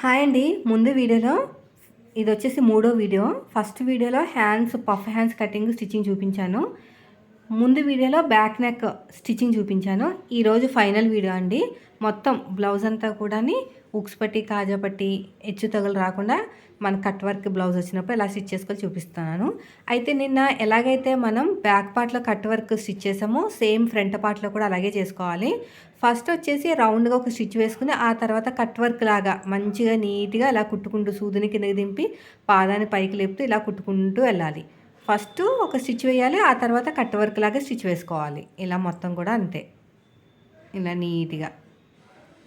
Hi అండి. ముందు వీడియోలో ఇది వచ్చేసి మూడో వీడియో. ఫస్ట్ వీడియోలో hands puff hands cutting stitching చూపించాను. ముందు వీడియోలో బ్యాక్ నెక్ స్టిచ్చింగ్ చూపించాను. ఈరోజు ఫైనల్ వీడియో అండి. మొత్తం బ్లౌజ్ అంతా కూడా ఉక్స్ పట్టి కాజా పట్టి హెచ్చు తగులు రాకుండా మన కట్ వర్క్ బ్లౌజ్ వచ్చినప్పుడు ఎలా స్టిచ్ చేసుకొని చూపిస్తున్నాను. అయితే నిన్న ఎలాగైతే మనం బ్యాక్ పార్ట్లో కట్ వర్క్ స్టిచ్ చేసామో సేమ్ ఫ్రంట్ పార్ట్లో కూడా అలాగే చేసుకోవాలి. ఫస్ట్ వచ్చేసి రౌండ్గా ఒక స్టిచ్ వేసుకుని ఆ తర్వాత కట్ వర్క్ లాగా మంచిగా నీట్గా ఇలా కుట్టుకుంటూ సూదిని కిందకి దింపి పాదాన్ని పైకి లేపుతూ ఇలా కుట్టుకుంటూ వెళ్ళాలి. ఫస్ట్ ఒక స్టిచ్ వేయాలి ఆ తర్వాత కట్ వర్క్ లాగా స్టిచ్ వేసుకోవాలి. ఇలా మొత్తం కూడా అంతే. ఇలా నీట్గా.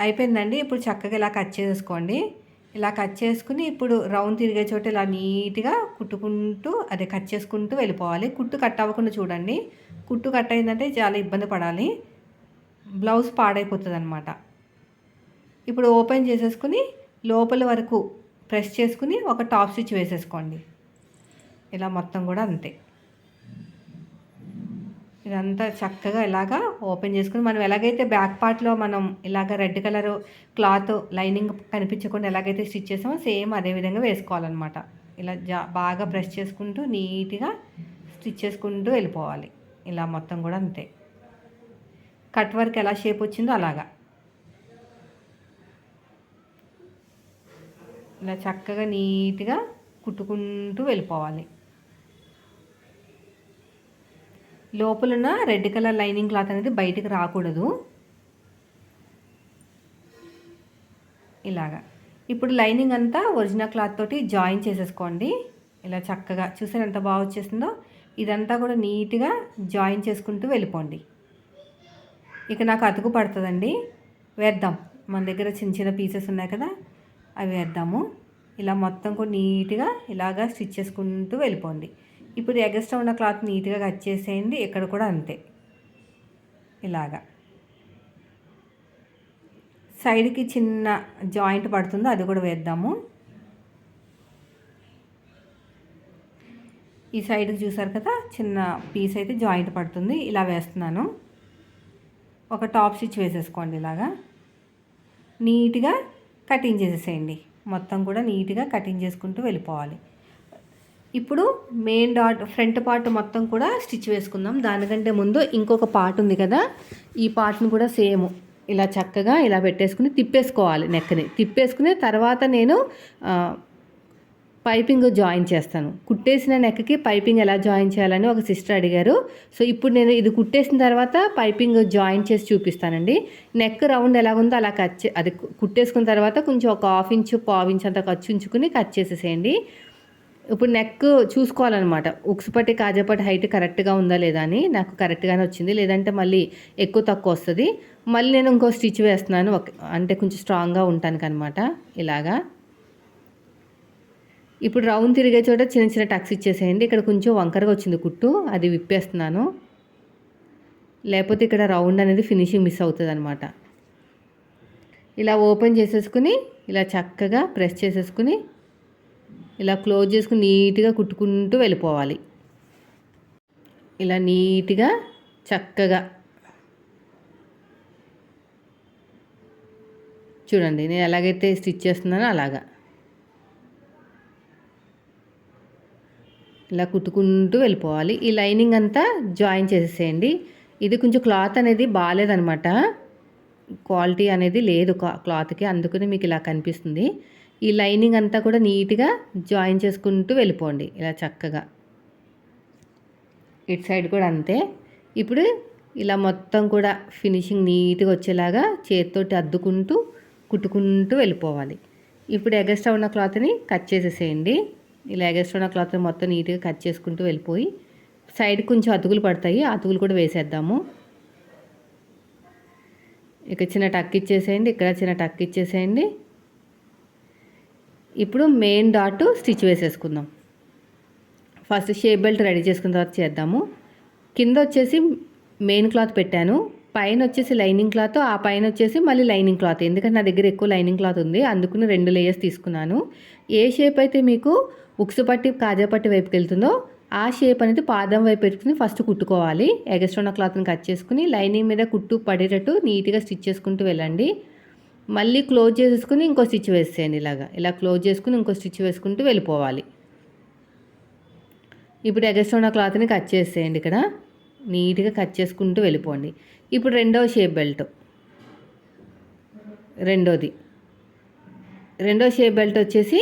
అయిపోయిందండి. ఇప్పుడు చక్కగా ఇలా కట్ చేసుకోండి. ఇలా కట్ చేసుకుని ఇప్పుడు రౌండ్ తిరిగే చోట ఇలా నీట్గా కుట్టుకుంటూ అదే కట్ చేసుకుంటూ వెళ్ళిపోవాలి. కుట్టు కట్ అవ్వకుండా చూడండి. కుట్టు కట్ అయిందంటే చాలా ఇబ్బంది పడాలి. బ్లౌజ్ పాడైపోతుంది అనమాట ఇప్పుడు ఓపెన్ చేసేసుకుని లోపల వరకు ప్రెస్ చేసుకుని ఒక టాప్ స్టిచ్ వేసేసుకోండి. ఇలా మొత్తం కూడా అంతే. ఇదంతా చక్కగా ఇలాగా ఓపెన్ చేసుకుని మనం ఎలాగైతే బ్యాక్ పార్ట్లో మనం ఇలాగ రెడ్ కలర్ క్లాత్ లైనింగ్ కనిపించకుండా ఎలాగైతే స్టిచ్ చేసామో సేమ్ అదే విధంగా వేసుకోవాలన్నమాట. ఇలా జా బాగా బ్రష్ చేసుకుంటూ నీట్గా స్టిచ్ చేసుకుంటూ వెళ్ళిపోవాలి. ఇలా మొత్తం కూడా అంతే. కట్ వర్క్ ఎలా షేప్ వచ్చిందో అలాగా. ఇలా చక్కగా నీట్గా కుట్టుకుంటూ వెళ్ళిపోవాలి. లోపలన రెడ్ కలర్ లైనింగ్ క్లాత్ అనేది బయటకు రాకూడదు. ఇలాగా. ఇప్పుడు లైనింగ్ అంతా ఒరిజినల్ క్లాత్ తోటి జాయిన్ చేసేసుకోండి. ఇలా చక్కగా చూసారు ఎంత బాగా వచ్చేసిందో? ఇదంతా కూడా నీట్గా జాయిన్ చేసుకుంటూ వెళ్ళిపోండి. ఇక నాకు అతుకు పడుతుందండి. వేద్దాం. మన దగ్గర చిన్న చిన్న పీసెస్ ఉన్నాయి కదా అవి వేద్దాము. ఇలా మొత్తం కూడా నీట్గా ఇలాగా స్టిచ్ చేసుకుంటూ వెళ్ళిపోండి. ఇప్పుడు ఎగస్ట్రా ఉన్న క్లాత్ నీట్గా కట్ చేసేయండి. ఇక్కడ కూడా అంతే. ఇలాగా. సైడ్కి చిన్న జాయింట్ పడుతుందో అది కూడా వేద్దాము. ఈ సైడ్కి చూసారు కదా చిన్న పీస్ అయితే జాయింట్ పడుతుంది. ఇలా వేస్తున్నాను. ఒక టాప్ స్టిచ్ వేసేసుకోండి ఇలాగా. నీట్గా కటింగ్ చేసేసేయండి. మొత్తం కూడా నీట్గా కటింగ్ చేసుకుంటూ వెళ్ళిపోవాలి. ఇప్పుడు మెయిన్ డాట్ ఫ్రంట్ పార్ట్ మొత్తం కూడా స్టిచ్ వేసుకుందాం. దానికంటే ముందు ఇంకొక పార్ట్ ఉంది కదా ఈ పార్ట్ని కూడా సేమ్ ఇలా చక్కగా ఇలా పెట్టేసుకుని తిప్పేసుకోవాలి నెక్ని తిప్పేసుకుని తర్వాత నేను పైపింగ్ జాయిన్ చేస్తాను. కుట్టేసిన నెక్కి పైపింగ్ ఎలా జాయిన్ చేయాలని ఒక సిస్టర్ అడిగారు. సో ఇప్పుడు నేను ఇది కుట్టేసిన తర్వాత పైపింగ్ జాయిన్ చేసి చూపిస్తానండి. నెక్ రౌండ్ ఎలాగుందో అలా కట్ అది కుట్టేసుకున్న తర్వాత కొంచెం ఒక హాఫ్ ఇంచు పావు ఇంచ్ అంత ఖర్చు ఉంచుకుని కట్ చేసేసేయండి. ఇప్పుడు నెక్ చూసుకోవాలన్నమాట. ఉక్సుపట్టి కాజాపట్టి హైట్ కరెక్ట్గా ఉందా లేదా అని నాకు కరెక్ట్గానే వచ్చింది. లేదంటే మళ్ళీ ఎక్కువ తక్కువ వస్తుంది. మళ్ళీ నేను ఇంకో స్టిచ్ వేస్తున్నాను. అంటే కొంచెం స్ట్రాంగ్గా ఉంటాను అనమాట ఇలాగా. ఇప్పుడు రౌండ్ తిరిగే చోట చిన్న చిన్న టక్స్ ఇచ్చేసేయండి. ఇక్కడ కొంచెం వంకరగా వచ్చింది కుట్టు. అది విప్పేస్తున్నాను. లేకపోతే ఇక్కడ రౌండ్ అనేది ఫినిషింగ్ మిస్ అవుతుంది అనమాట ఇలా ఓపెన్ చేసేసుకుని ఇలా చక్కగా ప్రెస్ చేసేసుకుని ఇలా క్లోజ్ చేసుకుని నీట్గా కుట్టుకుంటూ వెళ్ళిపోవాలి. ఇలా నీట్గా చక్కగా. చూడండి నేను ఎలాగైతే స్టిచ్ చేస్తున్నానో అలాగా. ఇలా కుట్టుకుంటూ వెళ్ళిపోవాలి. ఈ లైనింగ్ అంతా జాయిన్ చేసేసేయండి. ఇది కొంచెం క్లాత్ అనేది బాగాలేదనమాట. క్వాలిటీ అనేది లేదు క్లాత్కి. అందుకని మీకు ఇలా కనిపిస్తుంది. ఈ లైనింగ్ అంతా కూడా నీట్గా జాయిన్ చేసుకుంటూ వెళ్ళిపోండి. ఇలా చక్కగా. ఇటు సైడ్ కూడా అంతే. ఇప్పుడు ఇలా మొత్తం కూడా ఫినిషింగ్ నీట్గా వచ్చేలాగా చేతితోటి అద్దుకుంటూ కుట్టుకుంటూ వెళ్ళిపోవాలి. ఇప్పుడు ఎగస్ట్రా ఉన్న క్లాత్ని కట్ చేసేసేయండి. ఇలా ఎగస్ట్రా ఉన్న క్లాత్ని మొత్తం నీట్గా కట్ చేసుకుంటూ వెళ్ళిపోయి సైడ్ కొంచెం అతుకులు పడతాయి. అతుకులు కూడా వేసేద్దాము. ఇక చిన్న టక్ ఇచ్చేసేయండి. ఇక్కడ చిన్న టక్ ఇచ్చేసేయండి. ఇప్పుడు మెయిన్ డాట్ స్టిచ్ వేసేసుకుందాం. ఫస్ట్ షేప్ బెల్ట్ రెడీ చేసుకున్న తర్వాత చేద్దాము. కింద వచ్చేసి మెయిన్ క్లాత్ పెట్టాను. పైన వచ్చేసి లైనింగ్ క్లాత్ ఆ పైన వచ్చేసి మళ్ళీ లైనింగ్ క్లాత్ ఎందుకంటే నా దగ్గర ఎక్కువ లైనింగ్ క్లాత్ ఉంది. అందుకుని రెండు లేయర్స్ తీసుకున్నాను. ఏ షేప్ అయితే మీకు ఉక్సు పట్టి కాజా పట్టి వైపుకి వెళ్తుందో ఆ షేప్ అనేది పాదం వైపు పెట్టుకుని ఫస్ట్ కుట్టుకోవాలి. ఎగస్ట్రోన క్లాత్ని కట్ చేసుకుని లైనింగ్ మీద కుట్టు పడేటట్టు నీట్గా స్టిచ్ చేసుకుంటూ వెళ్ళండి. మళ్ళీ క్లోజ్ చేసేసుకుని ఇంకో స్టిచ్ వేసేయండి ఇలాగా. ఇలా క్లోజ్ చేసుకుని ఇంకో స్టిచ్ వేసుకుంటూ వెళ్ళిపోవాలి. ఇప్పుడు ఎగస్ట్రా ఉన్న క్లాత్ని కట్ చేసేయండి ఇక్కడ. నీట్గా కట్ చేసుకుంటూ వెళ్ళిపోండి. ఇప్పుడు రెండవ షేప్ బెల్ట్. రెండోది. రెండో షేప్ బెల్ట్ వచ్చేసి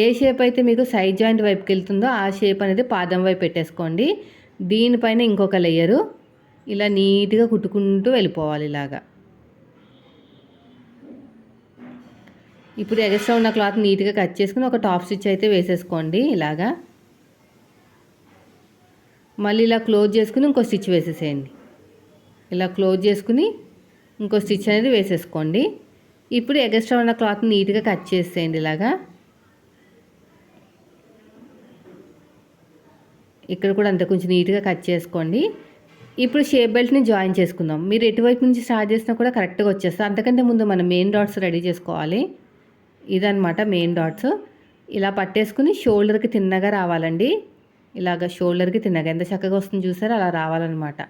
ఏ షేప్ అయితే మీకు సైడ్ జాయింట్ వైపుకి వెళ్తుందో ఆ షేప్ అనేది పాదం వైపు పెట్టేసుకోండి. దీనిపైన ఇంకొక లేయరు. ఇలా నీట్గా కుట్టుకుంటూ వెళ్ళిపోవాలి ఇలాగా. ఇప్పుడు ఎగస్ట్రా ఉన్న క్లాత్ నీట్గా కట్ చేసుకుని ఒక టాప్ స్టిచ్ అయితే వేసేసుకోండి ఇలాగా. మళ్ళీ ఇలా క్లోజ్ చేసుకుని ఇంకో స్టిచ్ వేసేసేయండి. ఇలా క్లోజ్ చేసుకుని ఇంకో స్టిచ్ అనేది వేసేసుకోండి. ఇప్పుడు ఎగస్ట్రా ఉన్న క్లాత్ నీట్గా కట్ చేసేయండి ఇలాగా. ఇక్కడ కూడా అంత కొంచెం నీట్గా కట్ చేసుకోండి. ఇప్పుడు షేప్ బెల్ట్ని జాయిన్ చేసుకుందాం. మీరు ఎటువైపు నుంచి స్టార్ట్ చేసినా కూడా కరెక్ట్గా వచ్చేస్తుంది. అంతకంటే ముందు మనం మెయిన్ డాట్స్ రెడీ చేసుకోవాలి. ఇదనమాట మెయిన్ డాట్స్ ఇలా పట్టేసుకుని షోల్డర్కి తిన్నగా రావాలండి. ఇలాగ షోల్డర్కి తిన్నగా. ఎంత చక్కగా వస్తుంది చూసారో? అలా రావాలన్నమాట.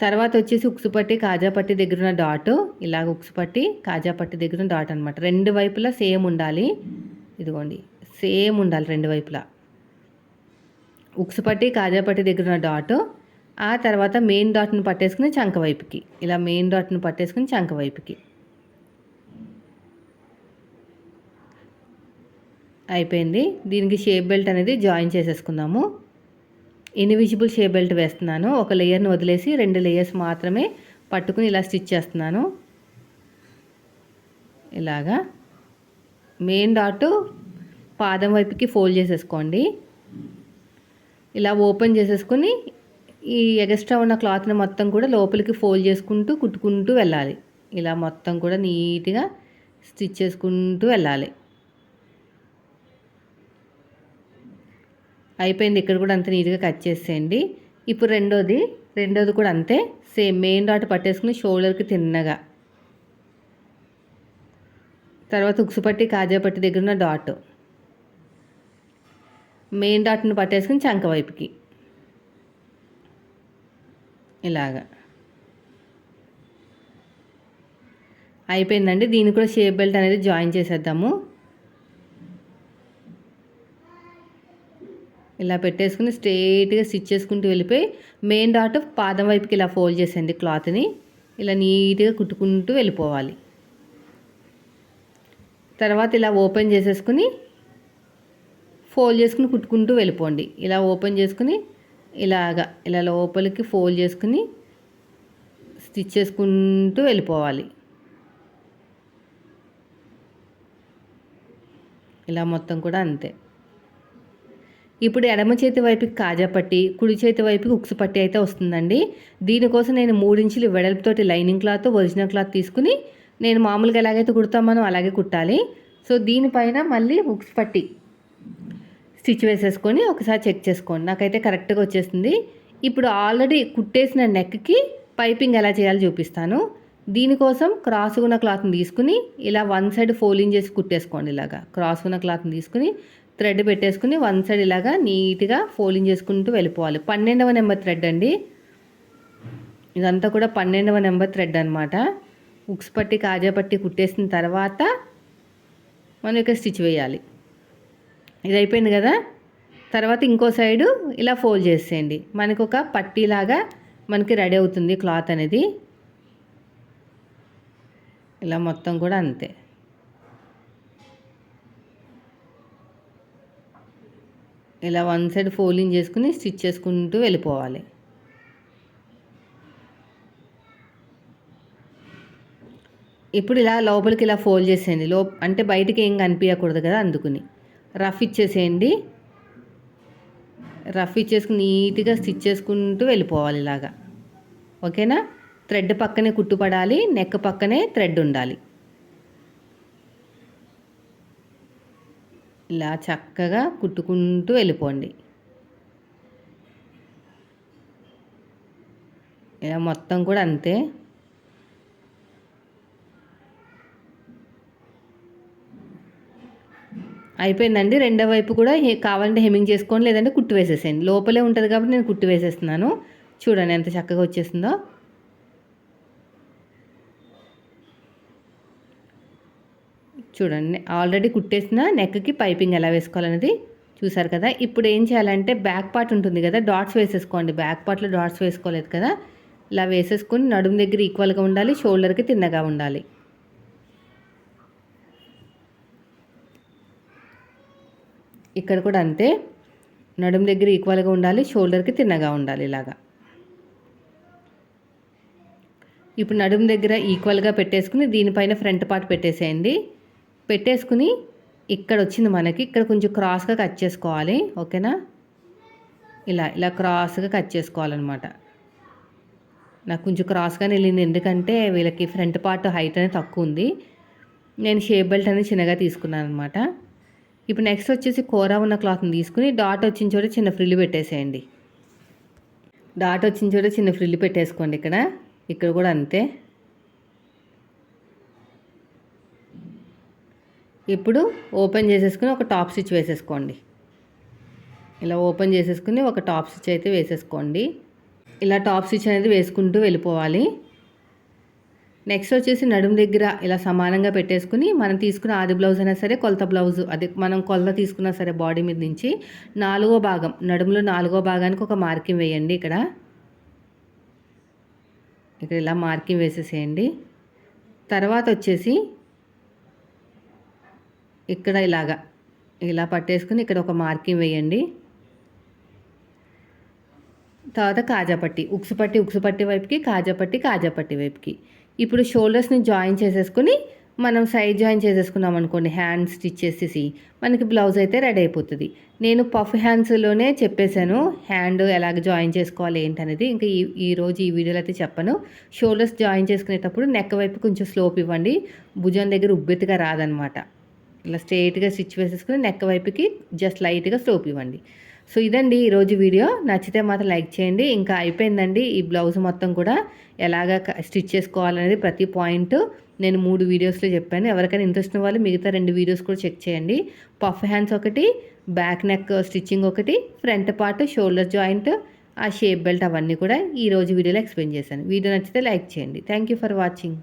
తర్వాత వచ్చేసి ఉక్సుపట్టి కాజాపట్టి దగ్గర ఉన్న డాట్ ఇలాగ ఉక్సుపట్టి కాజాపట్టి దగ్గర ఉన్న డాట్ అనమాట రెండు వైపులా సేమ్ ఉండాలి. ఇదిగోండి. సేమ్ ఉండాలి రెండు వైపులా. ఉక్సుపట్టి కాజాపట్టి దగ్గర ఉన్న డాట్ ఆ తర్వాత మెయిన్ డాట్ని పట్టేసుకుని చంక వైపుకి. ఇలా మెయిన్ డాట్ను పట్టేసుకుని చంక వైపుకి. అయిపోయింది. దీనికి షేప్ బెల్ట్ అనేది జాయిన్ చేసేసుకుందాము. ఇన్విజిబుల్ షేప్ బెల్ట్ వేస్తున్నాను. ఒక లేయర్ని వదిలేసి రెండు లేయర్స్ మాత్రమే పట్టుకుని ఇలా స్టిచ్ చేస్తున్నాను. ఇలాగా. మెయిన్ డాట్ పాదం వైపుకి ఫోల్డ్ చేసేసుకోండి. ఇలా ఓపెన్ చేసేసుకొని ఈ ఎగస్ట్రా ఉన్న క్లాత్ని మొత్తం కూడా లోపలికి ఫోల్డ్ చేసుకుంటూ కుట్టుకుంటూ వెళ్ళాలి. ఇలా మొత్తం కూడా నీట్గా స్టిచ్ చేసుకుంటూ వెళ్ళాలి. అయిపోయింది. ఇక్కడ కూడా అంత నీట్గా కట్ చేసేయండి. ఇప్పుడు రెండోది రెండోది కూడా అంతే సేమ్ మెయిన్ డాట్ పట్టేసుకుని షోల్డర్కి తిన్నగా. తర్వాత ఉక్సుపట్టి కాజాపట్టి దగ్గర ఉన్న డాట్. మెయిన్ డాట్ని పట్టేసుకుని చంక వైపుకి. ఇలాగా. అయిపోయిందండి. దీన్ని కూడా షేప్ బెల్ట్ అనేది జాయిన్ చేసేద్దాము. ఇలా పెట్టేసుకుని స్ట్రైట్గా స్టిచ్ చేసుకుంటూ వెళ్ళిపోయి మెయిన్ డాట్ పాదం వైపుకి ఇలా ఫోల్డ్ చేసేయండి క్లాత్ని. ఇలా నీట్గా కుట్టుకుంటూ వెళ్ళిపోవాలి. తర్వాత ఇలా ఓపెన్ చేసేసుకుని ఫోల్డ్ చేసుకుని కుట్టుకుంటూ వెళ్ళిపోండి. ఇలా ఓపెన్ చేసుకుని ఇలాగా ఇలా లోపలికి ఫోల్డ్ చేసుకుని స్టిచ్ చేసుకుంటూ వెళ్ళిపోవాలి. ఇలా మొత్తం కూడా అంతే. ఇప్పుడు ఎడమ చేతి వైపుకి కాజా పట్టి కుడి చేతి వైపుకి ఉక్సు పట్టి అయితే వస్తుందండి. దీనికోసం నేను మూడించులు వెడల్పుతోటి లైనింగ్ క్లాత్ ఒరిజినల్ క్లాత్ తీసుకుని నేను మామూలుగా ఎలాగైతే కుడతామో అలాగే కుట్టాలి. సో దీనిపైన మళ్ళీ ఉక్స్ పట్టి స్టిచ్ వేసేసుకొని ఒకసారి చెక్ చేసుకోండి. నాకైతే కరెక్ట్గా వచ్చేస్తుంది ఇప్పుడు ఆల్రెడీ కుట్టేసిన నెక్కి పైపింగ్ ఎలా చేయాలో చూపిస్తాను. దీనికోసం క్రాస్ ఉన్న క్లాత్ని తీసుకుని ఇలా వన్ సైడ్ ఫోల్డింగ్ చేసి కుట్టేసుకోండి ఇలాగా. క్రాస్ ఉన్న క్లాత్ని తీసుకుని థ్రెడ్ పెట్టేసుకుని వన్ సైడ్ ఇలాగా నీట్గా ఫోల్డింగ్ చేసుకుంటూ వెళ్ళిపోవాలి. పన్నెండవ నెంబర్ థ్రెడ్ అండి. ఇదంతా కూడా పన్నెండవ నెంబర్ థ్రెడ్ అనమాట ఉక్స్ పట్టి కాజా పట్టి కుట్టేసిన తర్వాత మనం ఇక్కడ స్టిచ్ వేయాలి. ఇది అయిపోయింది కదా? తర్వాత ఇంకో సైడు ఇలా ఫోల్డ్ చేసేయండి. మనకు ఒక పట్టీలాగా మనకి రెడీ అవుతుంది క్లాత్ అనేది. ఇలా మొత్తం కూడా అంతే. ఇలా వన్ సైడ్ ఫోల్డింగ్ చేసుకుని స్టిచ్ చేసుకుంటూ వెళ్ళిపోవాలి. ఇప్పుడు ఇలా లోపలికి ఇలా ఫోల్డ్ చేసేయండి. లో అంటే బయటికి ఏం కనిపించకూడదు కదా అందుకుని. రఫ్ ఇచ్చేసేయండి. రఫ్ ఇచ్చేసుకుని నీట్గా స్టిచ్ చేసుకుంటూ వెళ్ళిపోవాలి ఇలాగా. ఓకేనా? థ్రెడ్ పక్కనే కుట్టుపడాలి నెక్ పక్కనే థ్రెడ్ ఉండాలి. ఇలా చక్కగా కుట్టుకుంటూ వెళ్ళిపోండి. ఇలా మొత్తం కూడా అంతే. అయిపోయిందండి. రెండో వైపు కూడా కావాలంటే హెమ్మింగ్ చేసుకోండి లేదంటే కుట్టు వేసేసేయండి. లోపలే ఉంటుంది కాబట్టి నేను కుట్టు వేసేస్తున్నాను. చూడండి ఎంత చక్కగా వచ్చేసిందో. చూడండి. ఆల్రెడీ కుట్టేసిన నెక్కి పైపింగ్ ఎలా వేసుకోవాలనేది చూసారు కదా. ఇప్పుడు ఏం చేయాలంటే బ్యాక్ పార్ట్ ఉంటుంది కదా డాట్స్ వేసేసుకోండి. బ్యాక్ పార్ట్లో డాట్స్ వేసుకోలేదు కదా. ఇలా వేసేసుకుని నడుము దగ్గర ఈక్వల్గా ఉండాలి షోల్డర్కి తిన్నగా ఉండాలి. ఇక్కడ కూడా అంతే. నడుము దగ్గర ఈక్వల్గా ఉండాలి షోల్డర్కి తిన్నగా ఉండాలి ఇలాగా. ఇప్పుడు నడుము దగ్గర ఈక్వల్గా పెట్టేసుకుని దీనిపైన ఫ్రంట్ పార్ట్ పెట్టేసేయండి. పెట్టేసుకుని ఇక్కడ వచ్చింది మనకి. ఇక్కడ కొంచెం క్రాస్గా కట్ చేసుకోవాలి. ఓకేనా ఇలా ఇలా క్రాస్గా కట్ చేసుకోవాలన్నమాట. నాకు కొంచెం క్రాస్గానే వెళ్ళింది. ఎందుకంటే వీళ్ళకి ఫ్రంట్ పార్ట్ హైట్ అనేది తక్కువ ఉంది. నేను షేప్ బెల్ట్ అనేది చిన్నగా తీసుకున్నాను అనమాట ఇప్పుడు నెక్స్ట్ వచ్చేసి కూర ఉన్న క్లాత్ని తీసుకుని డాట్ వచ్చిన చోట చిన్న ఫ్రిల్లు పెట్టేసేయండి. డాట్ వచ్చిన చోట చిన్న ఫ్రిల్లు పెట్టేసుకోండి ఇక్కడ. ఇక్కడ కూడా అంతే. ఇప్పుడు ఓపెన్ చేసేసుకుని ఒక టాప్ స్టిచ్ వేసేసుకోండి. ఇలా ఓపెన్ చేసేసుకుని ఒక టాప్ స్టిచ్ అయితే వేసేసుకోండి. ఇలా టాప్ స్టిచ్ అనేది వేసుకుంటూ వెళ్ళిపోవాలి. నెక్స్ట్ వచ్చేసి నడుము దగ్గర ఇలా సమానంగా పెట్టేసుకుని మనం తీసుకున్న ఆది బ్లౌజ్ అయినా సరే కొలత బ్లౌజ్ అది మనం కొలత తీసుకున్నా సరే బాడీ మీద నుంచి నాలుగో భాగం నడుములో నాలుగో భాగానికి ఒక మార్కింగ్ వేయండి ఇక్కడ. ఇక్కడ ఇలా మార్కింగ్ వేసేసేయండి. తర్వాత వచ్చేసి ఇక్కడ ఇలాగా. ఇలా పట్టేసుకుని ఇక్కడ ఒక మార్కింగ్ వేయండి. తర్వాత కాజాపట్టి ఉక్సుపట్టి ఉక్సుపట్టి వైపుకి కాజాపట్టి కాజాపట్టి వైపుకి. ఇప్పుడు షోల్డర్స్ని జాయిన్ చేసేసుకుని మనం సైడ్ జాయిన్ చేసేసుకున్నాం అనుకోండి హ్యాండ్ స్టిచ్ చేసేసి మనకి బ్లౌజ్ అయితే రెడీ అయిపోతుంది. నేను పఫ్ హ్యాండ్స్లోనే చెప్పేశాను హ్యాండ్ ఎలాగ జాయిన్ చేసుకోవాలి ఏంటనేది. ఇంకా ఈ ఈరోజు ఈ వీడియోలో అయితే చెప్పను. షోల్డర్స్ జాయిన్ చేసుకునేటప్పుడు నెక్ వైపు కొంచెం స్లోప్ ఇవ్వండి. భుజం దగ్గర ఉబ్బెత్తుగా రాదనమాట. ఇలా స్ట్రైట్గా స్టిచ్ వేసేసుకుని నెక్ వైపుకి జస్ట్ లైట్గా స్లోప్ ఇవ్వండి. సో ఇదండి ఈరోజు వీడియో. నచ్చితే మాత్రం లైక్ చేయండి. ఇంకా అయిపోయిందండి ఈ బ్లౌజ్ మొత్తం కూడా. ఎలాగ స్టిచ్ చేసుకోవాలనేది ప్రతి పాయింట్ నేను మూడు వీడియోస్లో చెప్పాను. ఎవరికైనా ఇంట్రెస్ట్ వాళ్ళు మిగతా రెండు వీడియోస్ కూడా చెక్ చేయండి. పఫ్ హ్యాండ్స్ ఒకటి బ్యాక్ నెక్ స్టిచ్చింగ్ ఒకటి ఫ్రంట్ పార్ట్ షోల్డర్ జాయింట్ ఆ షేప్ బెల్ట్ అవన్నీ కూడా ఈ రోజు వీడియోలో ఎక్స్ప్లెయిన్ చేశాను. వీడియో నచ్చితే లైక్ చేయండి. Thank you for watching.